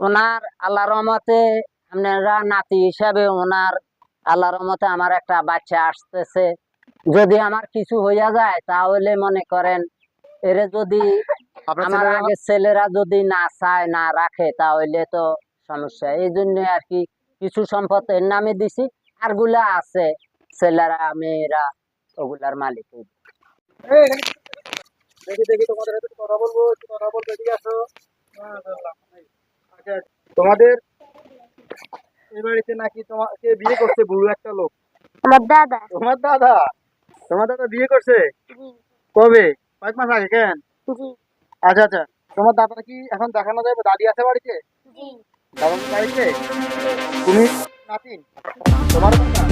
ওনার আল্লাহ রহমতে আপনারা নাতি হিসাবে ওনার আল্লাহ রহমতে আমার একটা বাচ্চা আসতেছে। যদি আমার কিছু হইয়া যায় তাহলে মনে করেন এরে যদি আমার ছেলেরা- আগে ছেলেরা যদি না চায় না রাখে তাহলে তো সমস্যা। এই জন্য আর কি কিছু সম্পদ এর নামে দিছি। আরগুলা আছে ছেলেরা মেয়েরা ওগুলার মালিক। দেখি দেখি তোমাদের কথা বলব কথা বলতে এদিকে আসো তোমাদের এই বাড়িতে নাকি তোমাকে বিয়ে করছে বুড়ো একটা লোক? আমার দাদা। তোমার দাদা? তোমার দাদা বিয়ে করছে? কবে? কয়েক মাস আগে কেন? আচ্ছা আচ্ছা তোমার দাদাটা কি এখন দেখানো যাবে? দাদি আছে বাড়িতে? দাদা বাড়িতে? তুমি নাতিন? তোমার দাদা?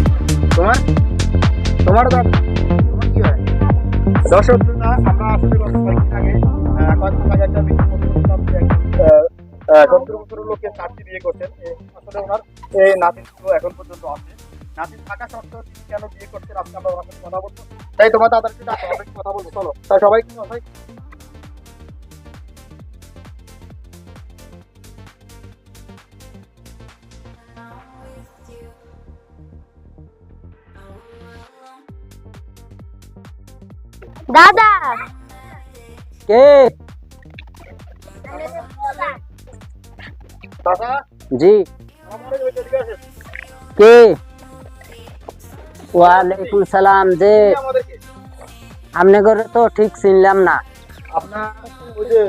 তোমার? তোমার দাদা? তোমার কি হয়? দর্শক আমরা আসলে কয়েকদিন আগে আহ, কয়েক মাস আগে একটা সত্তর বছরের লোকের চারটি বিয়ে করছেন। আসলে ওনার এই নাতিন এখন পর্যন্ত আছে। নাতিন থাকা সত্ত্বেও তিনি কেন বিয়ে করছেন আজকে আমরা ওনার সাথে কথা বলব। তাই তোমার দাদার সাথে কথা বলব। চলো তাই সবাই সবাই দাদা! কে? দাদা? জি। কে? ওয়ালাইকুম সালাম যে আপনি করে তো ঠিক চিনলাম না। আপনার ওই যে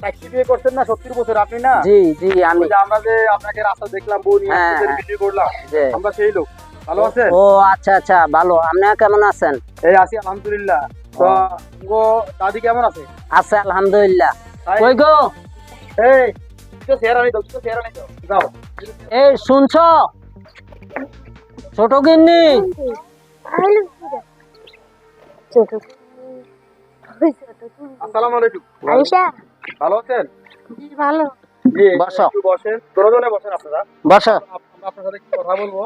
ট্যাক্সি বিয়ে করছেন না সত্তর বছর আপনি না? জি জি আমি আমরা যে আপনাকে রাস্তা দেখলাম বউ নিয়ে আপনাদের। ভিডিও করলাম আমরা সেই লোক। ভালো আছেন? ও আচ্ছা আচ্ছা ভালো। আপনি কেমন আছেন? এই আছি আলহামদুলিল্লাহ। তো গো দাদি কেমন আছে? আছে আলহামদুলিল্লাহ। কই গো? এই তো শেয়ার আনি দাও তো শেয়ার আনি দাও যাও। এই শুনছো? ছোট গিন্নি? আসসালামু আলাইকুম ভালো আছেন? জি ভালো। বসো। বসেন। দুজনে বসেন আপনারা। বসো। আপনার সাথে কথা বলব।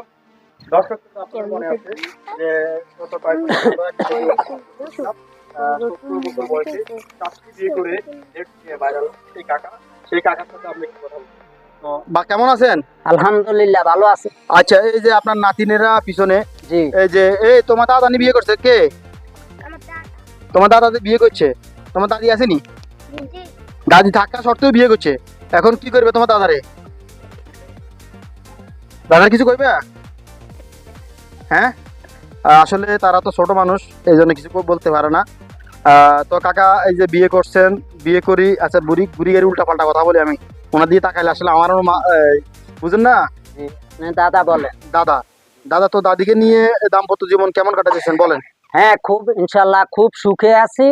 দর্শক আপনার মনে আছে যে গত কয়েক বছর বয়সে চাকরি বিয়ে করে কাকা। সেই কাকার সাথে আপনি একটু কথা বলব। বা কেমন আছেন? আলহামদুলিল্লাহ ভালো আছি। আচ্ছা এই যে আপনার নাতিনেরা পিছনে জি। এই যে এই তোমার দাদা বিয়ে করছে কে? তোমার দাদা বিয়ে করছে তোমার দাদি আসেনি? দাদি থাকা সত্ত্বেও বিয়ে করছে এখন কি করবে তোমার দাদারে? দাদার কিছু করবে হ্যাঁ? আসলে তারা তো ছোট মানুষ এই জন্য কিছু বলতে পারে না। তো কাকা এই যে বিয়ে করছেন বিয়ে করি আচ্ছা বুড়ি বুড়ি গাড়ি উল্টা পাল্টা কথা বলি আমি। ওনার দিয়ে তাকাইলে আসলে আমারও বুঝেন না? দাদা বলে। দাদা। দাদা তো দাদিকে নিয়ে দাম্পত্য জীবন কেমন কাটাচ্ছেন বলেন। হ্যাঁ খুব ইনশাল্লাহ খুব সুখে আছি।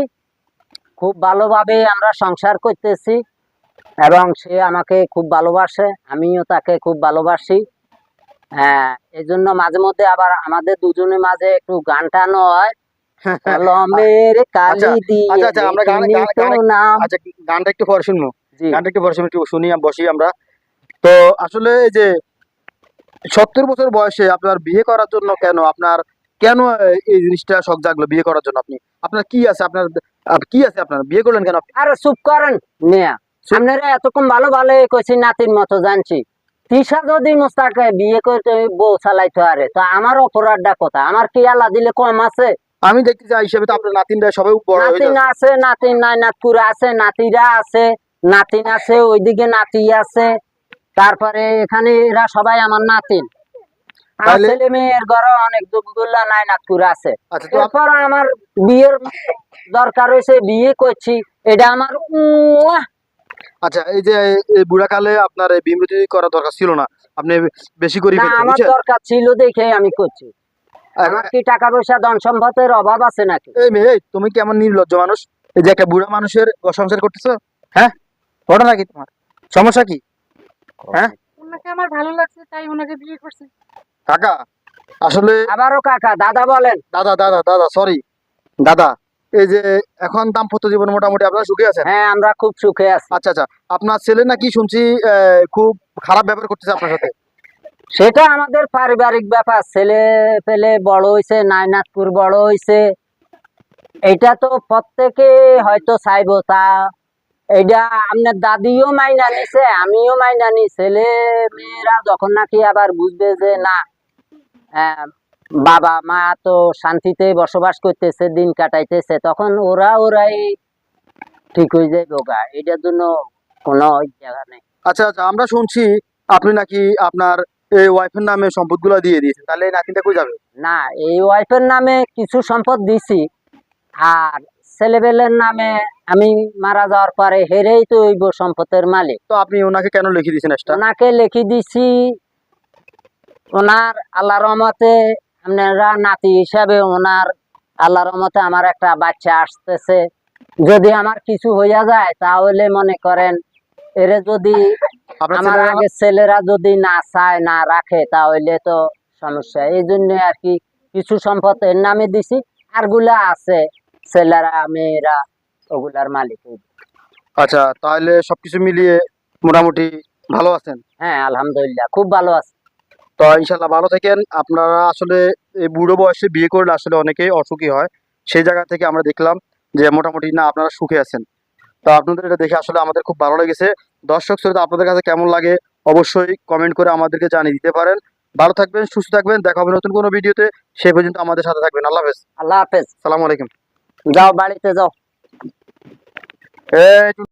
খুব ভালোভাবে আমরা সংসার করতেছি। এবং সে আমাকে খুব ভালোবাসে আমিও তাকে খুব ভালোবাসি। হ্যাঁ এই জন্য মাঝে মধ্যে আবার আমাদের দুজনের মাঝে একটু গান টানো হয়। কলমের কালি দিয়ে আচ্ছা, আচ্ছা, আমরা গান- গান- আচ্ছা গানটা একটু পরে শুনব। গানটা একটু পরে শুনি একটু শুনি বসি আমরা। তো আসলে এই যে সত্তর বছর বয়সে আপনার বিয়ে করার জন্য কেন আপনার কেন এই- জিনিসটা শখ জাগলো বিয়ে করার জন্য আপনি? আপনার কি আছে? আপনার কি আছে আপনার? বিয়ে করলেন কেন? আরে চুপ করেন নিয়া আপনারা এতক্ষণ ভালো ভালো কইছি নাতির মতো জানছি। তিশা যদি মুস্তাকে বিয়ে করতে বউ চালাইতে আরে তো আমার অপরাধটা কথা আমার কি আল্লাহ দিলে কম আছে? আমি দেখতে চাই হিসেবে তো আপনার নাতিনরা সবাই বড় নাতিন আছে নাতিন নাই নাতকুরা আছে নাতিরা আছে নাতিন আছে ওইদিকে নাতি আছে। তারপরে এখানে এরা সবাই আমার নাতিন। আমার ছেলে মেয়ের ঘরে অনেক দুগুলা নাই নাতকুরা আছে। আচ্ছা এরপর আমার বিয়ের দরকার হয়েছে বিয়ে করছি। এটা আমার। আচ্ছা এই যে বুড়াকালে আপনার এই বিমৃতি করা দরকার ছিল না। আপনি বেশি করে আমার দরকার ছিল দেখে আমি করছি। আমার কি টাকা পয়সা ধন সম্পদের অভাব আছে নাকি? এই মেয়ে তুমি কেমন নির্লজ্জ মানুষ? এই যে একটা বুড়া মানুষের সংসার করতেছো? হ্যাঁ? ঘটনা কি তোমার? সমস্যা কি? হ্যাঁ? ওনাকে আমার ভালো লাগছে তাই ওনাকে বিয়ে করছে। কাকা আসলে আবারও কাকা দাদা বলেন। দাদা দাদা দাদা সরি দাদা এই যে এখন দাম্পত্য জীবন মোটামুটি আপনারা সুখে আছেন? হ্যাঁ আমরা খুব সুখে আছি। আচ্ছা আচ্ছা। আপনার ছেলে নাকি শুনছি আহ, খুব খারাপ ব্যবহার করতেছে আপনার সাথে? সেটা আমাদের পারিবারিক ব্যাপার। ছেলে পেলে বড় হইছে নাইনাথপুর বড় হইছে। এটা তো প্রত্যেকে হয়তো চাইব তা। এইটা আপনার দাদিও মাইনা নিছে, আমিও মাইনা নি ছেলে মেয়েরা যখন নাকি আবার বুঝবে যে না বাবা মা তো শান্তিতে বসবাস করতেছে, দিন কাটাইতেছে, তখন ওরা ওরাই ঠিক হয়ে যায় বোকা। এটার জন্য কোনো জায়গা নেই। আচ্ছা আচ্ছা আমরা শুনছি আপনি নাকি আপনার এই ওয়াইফের নামে সম্পদগুলো দিয়ে দিয়েছেন তাহলে নাতিনটা কই যাবে? না এই ওয়াইফের নামে কিছু সম্পদ দিছি আর ছেলেবেলের নামে আমি মারা যাওয়ার পরে হেরেই তো হইব সম্পদের মালিক। তো আপনি ওনাকে কেন লিখে দিয়েছেন এটা ওনাকে লিখে দিছি ওনার আল্লাহ রহমতে আপনারা নাতি হিসাবে ওনার আল্লাহ রহমতে আমার একটা বাচ্চা আসতেছে। যদি আমার কিছু হইয়া যায় তাহলে মনে করেন এরে যদি আমার আগে ছেলেরা যদি না চায় না রাখে তাহলে তো সমস্যা। এই জন্য আর কি কিছু সম্পদ এর নামে দিছি আরগুলা আছে ছেলেরা মেয়েরা ওগুলার মালিক আচ্ছা তাহলে সবকিছু মিলিয়ে মোটামুটি ভালো আছেন? হ্যাঁ আলহামদুলিল্লাহ খুব ভালো আছে। তো ইনশাল্লাহ ভালো থাকেন। আপনারা আসলে এই বুড়ো বয়সে বিয়ে করলে আসলে অনেকেই অসুখী হয়। সেই জায়গা থেকে আমরা দেখলাম যে মোটামুটি না আপনারা সুখে আছেন। তো আপনাদের এটা দেখে আসলে আমাদের খুব ভালো লেগেছে। দর্শক শ্রোতা আপনাদের কাছে কেমন লাগে অবশ্যই কমেন্ট করে আমাদেরকে জানিয়ে দিতে পারেন। ভালো থাকবেন সুস্থ থাকবেন দেখা হবে নতুন কোনো ভিডিওতে সেই পর্যন্ত আমাদের সাথে থাকবেন। আল্লাহ হাফেজ। আল্লাহ হাফেজ। সালাম আলাইকুম। যাও বাড়িতে যাও।